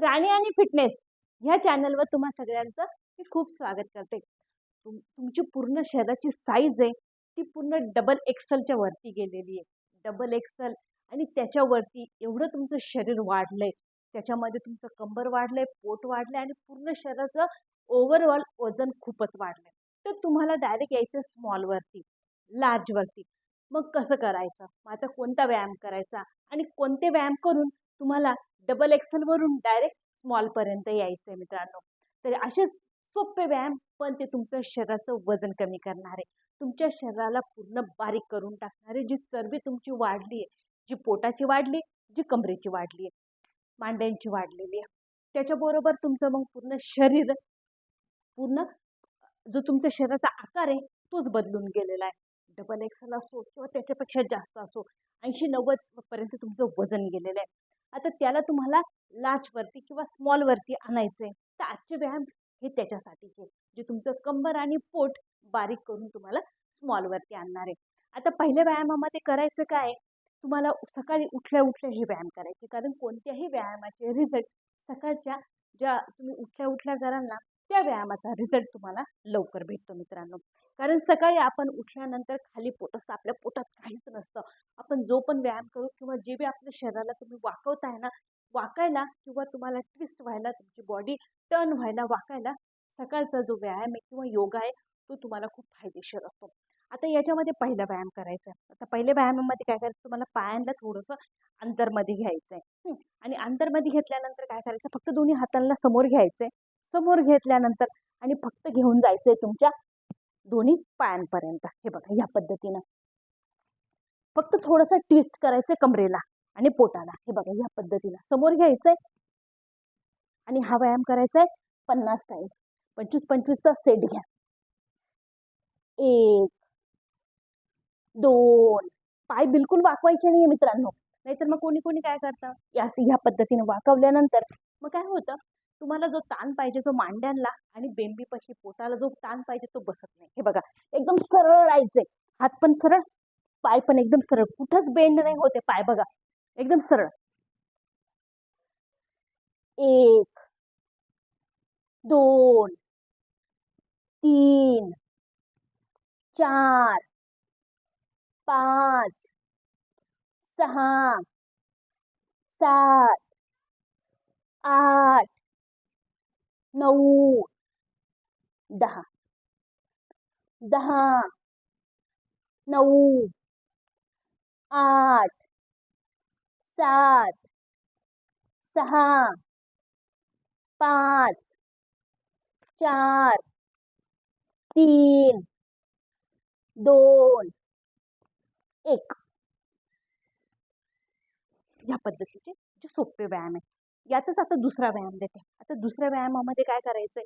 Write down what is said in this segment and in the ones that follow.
राणी आणि फिटनेस ह्या चॅनलवर तुम्हा सगळ्यांचं मी खूप स्वागत करते. तुम तुमची पूर्ण शरीराची साईज आहे ती पूर्ण डबल एक्सलच्या वरती गेलेली आहे. डबल एक्सल आणि त्याच्यावरती एवढं तुमचं शरीर वाढलंय. त्याच्यामध्ये तुमचं कंबर वाढलंय पोट वाढलंय आणि पूर्ण शरीराचं ओव्हरऑल वजन खूपच वाढलंय. तर तुम्हाला डायरेक्ट यायचं स्मॉलवरती लार्जवरती मग कसं करायचं? मग आता कोणता व्यायाम करायचा? आणि कोणते व्यायाम करून तुम्हाला डबल एक्सेलवरून डायरेक्ट स्मॉलपर्यंत यायचं आहे मित्रांनो. तर असेच सोपे व्यायाम पण ते तुमचं शरीराचं वजन कमी करणार. आहे तुमच्या शरीराला पूर्ण बारीक करून टाकणारे. जी चरबी तुमची वाढली आहे जी पोटाची वाढली जी कमरेची वाढली आहे मांड्यांची वाढलेली आहे त्याच्याबरोबर तुमचं मग पूर्ण शरीर पूर्ण जो तुमच्या शरीराचा आकार आहे तोच बदलून गेलेला आहे. डबल एक्सेल असो किंवा त्याच्यापेक्षा जास्त असो ऐंशी नव्वद पर्यंत तुमचं वजन गेलेलं आहे. आता त्याला तुम्हाला लार्जवरती किंवा स्मॉलवरती आणायचं आहे तर आजचे व्यायाम हे त्याच्यासाठीचे. जे तुमचं कंबर आणि पोट बारीक करून तुम्हाला स्मॉलवरती आणणार आहे. आता पहिल्या व्यायामामध्ये करायचं काय? तुम्हाला सकाळी उठल्या उठल्या हे व्यायाम करायचे. कारण कोणत्याही व्यायामाचे रिझल्ट सकाळच्या ज्या तुम्ही उठल्या उठल्या कराल ना त्या व्यायामाचा रिझल्ट तुम्हाला लवकर भेटतो मित्रांनो. कारण सकाळी आपण उठल्यानंतर खाली पोट असतं आपल्या पोटात काहीच नसतं. आपण जो पण व्यायाम करू किंवा जे बी आपल्या शरीराला तुम्ही वाकवताय ना वाकायला किंवा तुम्हाला ट्विस्ट व्हायला तुमची बॉडी टर्न व्हायला वाकायला सकाळचा जो व्यायाम आहे किंवा योगा आहे तो तुम्हाला खूप फायदेशीर असतो. आता याच्यामध्ये पहिला व्यायाम करायचा आहे आता पहिल्या व्यायामामध्ये काय करायचं? तुम्हाला पायांना थोडंसं अंतरमध्ये घ्यायचं आहे आणि अंतरमध्ये घेतल्यानंतर काय करायचं? फक्त दोन्ही हातांना समोर घ्यायचं आहे समोर घेतल्यानंतर आणि फक्त घेऊन जायचंय तुमच्या दोन्ही पायांपर्यंत. हे बघा या पद्धतीनं. फक्त थोडंसं ट्विस्ट करायचंय कमरेला आणि पोटाला. हे बघा या पद्धतीनं. समोर घ्यायचंय आणि हा व्यायाम करायचा आहे पन्नास टाईम पंचवीस पंचवीसचा सेट घ्या. एक दोन. पाय बिलकुल वाकवायचे नाहीये मित्रांनो. नाहीतर मग कोणी कोणी काय करतं? या पद्धतीने वाकवल्यानंतर मग काय होतं? तुम्हाला जो ताण पाहिजे तो मांड्यांना आणि बेंबीपाशी पोटाला जो ताण पाहिजे तो बसत नाही. हे बघा एकदम सरळ राहायचंय. हात पण सरळ पाय पण एकदम सरळ. कुठंच बेंड नाही होते पाय बघा. एकदम सरळ. एक दोन तीन चार पाच सहा सात आठ नऊ. दहा. दहा. नऊ. आठ. सात. सहा. पाच. चार. तीन. दोन. एक. या पद्धतीचे जे सोपे व्यायाम आहे यातच आता दुसरा व्यायाम देते. आता दुसऱ्या व्यायामामध्ये काय करायचंय?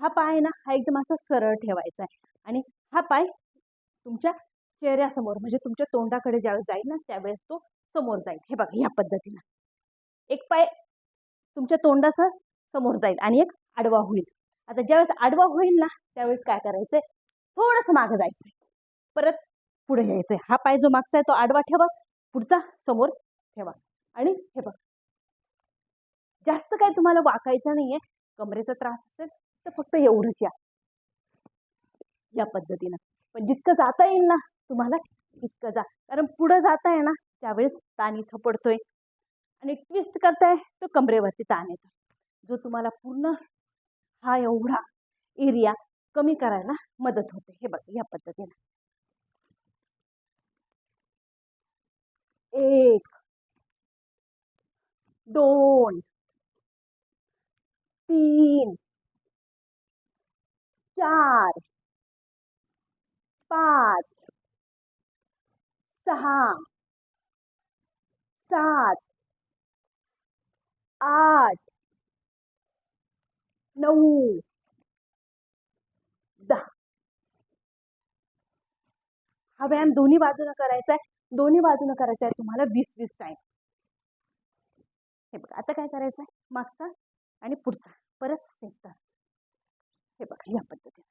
हा पाय ना हा एकदम असा सरळ ठेवायचा आहे आणि हा पाय तुमच्या चेहऱ्यासमोर म्हणजे तुमच्या तोंडाकडे ज्यावेळेस जाईल ना त्यावेळेस तो समोर जाईल. हे बघा या पद्धतीनं. एक पाय तुमच्या तोंडासह समोर जाईल आणि एक आडवा होईल. आता ज्यावेळेस आडवा होईल ना त्यावेळेस काय करायचंय? थोडंसं मागं जायचंय. परत पुढे यायचंय. हा पाय जो मागचा आहे तो आडवा ठेवा. पुढचा समोर ठेवा. आणि हे बघ जास्त काय तुम्हाला वाकायचं नाहीये कमरेचा त्रास असेल तर फक्त एवढंच या. या पद्धतीनं. पण जितकं जाता येईल ना तुम्हाला तितकं जा. कारण पुढं जाता आहे ना त्यावेळेस ताण इथं पडतोय. आणि ट्विस्ट करताय तो कमरेवरती ताण येतो. जो तुम्हाला पूर्ण हा एवढा एरिया कमी करायला मदत होते. हे बघा या पद्धतीनं. एक दोन तीन चार पाच सहा सात आठ नऊ दहा. हा व्यायाम दोन्ही बाजूनं करायचा आहे. दोन्ही बाजूनं करायचा आहे. तुम्हाला वीस वीस टाईम हे बघा आता काय करायचं आहे मागचा आणि पुढचा. परत स्टेप तास हे बघा या पद्धतीने.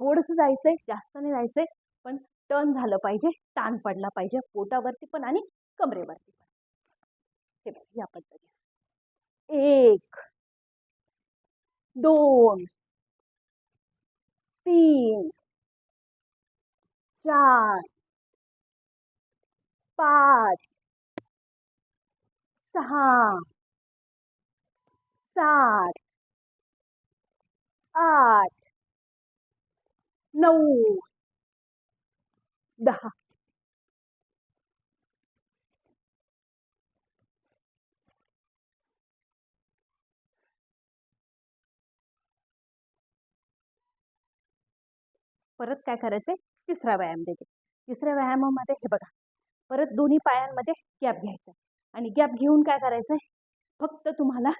थोडंसं जायचंय जास्त नाही जायचंय पण टर्न झालं पाहिजे ताण पडला पाहिजे पोटावरती पण आणि कमरेवरती पण. हे बघा या पद्धतीने. एक दोन तीन चार पाच सहा सात आठ. नऊ. दहा. परत काय करायचंय? तिसरा व्यायाम देते. तिसऱ्या व्यायामामध्ये हे बघा. परत दोन्ही पायांमध्ये गॅप घ्यायचा. आणि गॅप घेऊन काय करायचंय? फक्त तुम्हाला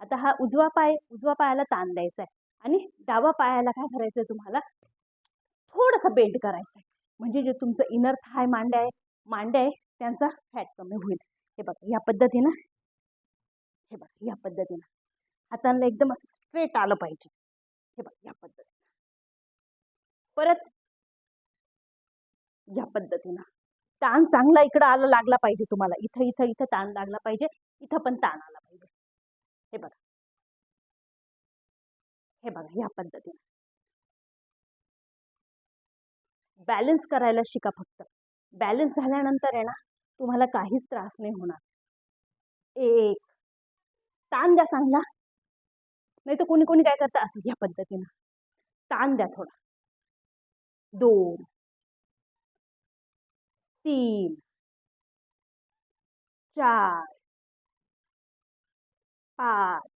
आता हा उजवा पाय उजवा पायाला ताण द्यायचा आहे. आणि डावा पायाला काय करायचं आहे तुम्हाला? थोडंसं बेंड करायचं आहे म्हणजे जे तुमचं इनर थाय मांड्या आहे मांड्या आहे त्यांचा फॅट कमी होईल. हे बघा या पद्धतीनं हे बघा या पद्धतीनं. हातांना एकदम स्ट्रेट आलं पाहिजे. हे बघा या पद्धतीनं. परत या पद्धतीनं. ताण चांगला इकडं आला लागला पाहिजे तुम्हाला. इथं इथं इथं ताण लागला पाहिजे. इथं पण ताण आला हे बघा या पद्धतीनं. बॅलन्स करायला शिका फक्त. बॅलन्स झाल्यानंतर आहे ना तुम्हाला काहीच त्रास नाही होणार. एक ताण द्या चांगला. नाही तर कोणी कोणी काय करतं? असं या पद्धतीनं. ताण द्या थोडा. दोन तीन चार पाच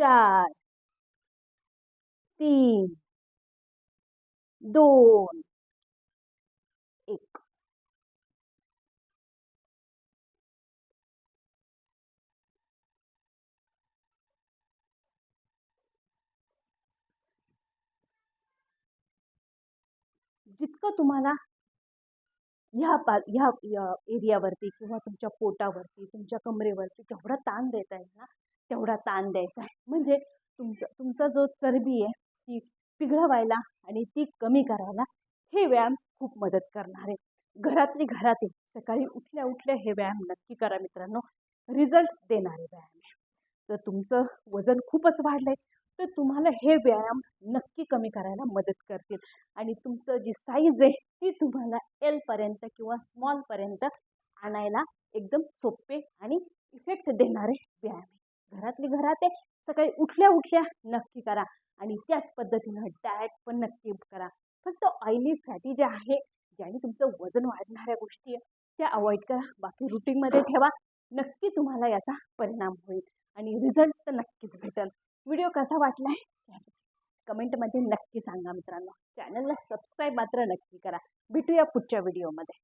चार, तीन, दोन, एक. जितकं तुम्हाला ह्या पा, ह्या एरियावरती किंवा तुमच्या पोटावरती, तुमच्या कमरेवरती जेवढा ताण देता येईल ना तेवढा ताण द्यायचा. आहे म्हणजे तुमचं तुमचा जो चरबी आहे ती पिघळवायला आणि ती कमी करायला हे व्यायाम खूप मदत करणार आहे. घरातली घरात सकाळी उठल्या उठल्या हे व्यायाम नक्की करा मित्रांनो. रिझल्ट देणारे व्यायाम आहे. तर तुमचं वजन खूपच वाढलंय. तर तुम्हाला हे व्यायाम नक्की कमी करायला मदत करतील. आणि तुमचं जी साईज आहे ती तुम्हाला एलपर्यंत किंवा स्मॉलपर्यंत आणायला एकदम सोपे आणि इफेक्ट देणारे घरातली घरात आहे सकाळी उठल्या उठल्या नक्की करा. आणि त्याच पद्धतीनं डाएट पण नक्की करा. फक्त ऑइली फॅटी जे आहे ज्याने तुमचं वजन वाढणाऱ्या गोष्टी आहे त्या अवॉइड करा. बाकी रुटीनमध्ये ठेवा. नक्की तुम्हाला याचा परिणाम होईल. आणि रिझल्ट तर नक्कीच भेटेल. व्हिडिओ कसा वाटला आहे कमेंटमध्ये नक्की सांगा मित्रांनो. चॅनलला सबस्क्राईब मात्र नक्की करा. भेटूया पुढच्या व्हिडिओमध्ये